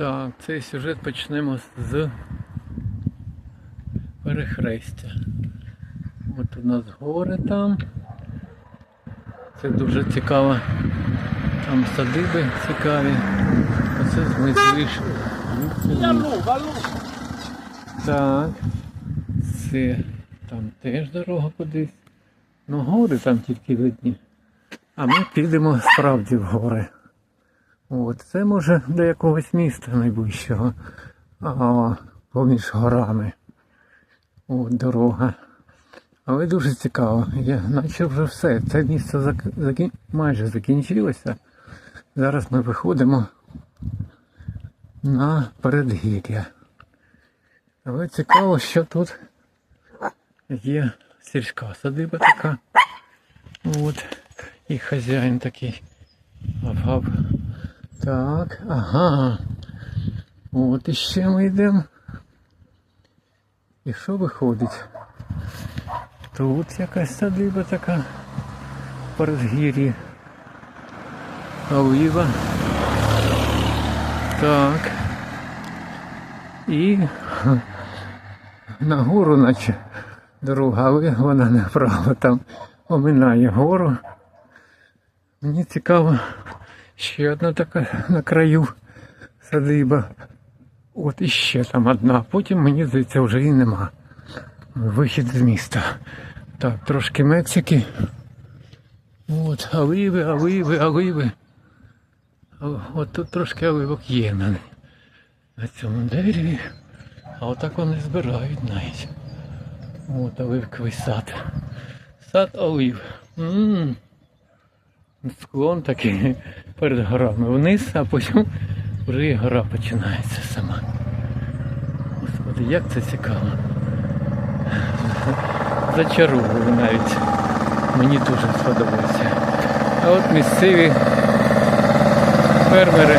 Так, цей сюжет почнемо з перехрестя. От у нас гори там. Це дуже цікаво. Там садиби цікаві. Оце ми звідси. Так. Це там теж дорога кудись. Ну гори там тільки видні. А ми підемо справді в гори. От, це може до якогось міста найближчого. А, поміж горами. От дорога. Але дуже цікаво. Я наче вже все. Це місце зак- закін... майже закінчилося. Зараз ми виходимо на передгір'я. Але цікаво, що тут є сільська садиба така. От. І хазяїн такий. Гав-гав. Так, ага. От іще ми йдемо. І що виходить? Тут якась садиба така в передгір'ї. Олива. Так. І нагору наче дорога, але вона направо там оминає гору. Мені цікаво, ще одна така на краю садиба. От іще там одна. Потім мені здається вже і нема. Вихід з міста. Так, трошки Мексики. От, оливи, оливи, оливи. От тут трошки оливок є на, на цьому дереві. А отак вони збирають навіть. От оливковий сад. Сад олив. м Склон такий перед горами вниз, а потім вже і гора починається сама. Господи, як це цікаво. Зачаровували навіть. Мені дуже сподобалося. А от місцеві фермери.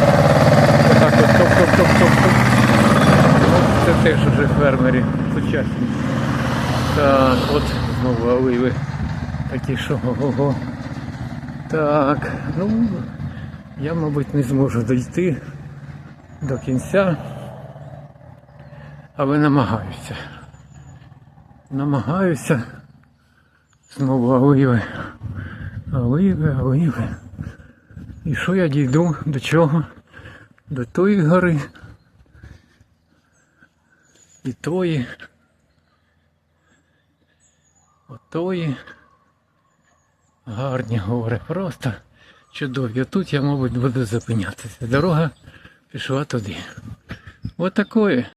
Отак от топ-топ-топ-топ-топ. Це теж вже фермери сучасні. Так, от знову оливи. Такі що ого. Так, ну я, мабуть, не зможу дійти до кінця, але намагаюся. Намагаюся. Знову оливи. Оливи, оливи. І що я дійду до чого? До тої гори. І тої. Отої. Гарні гори, просто чудові. Тут я, мабуть, буду зупинятися. Дорога пішла туди. Отакої.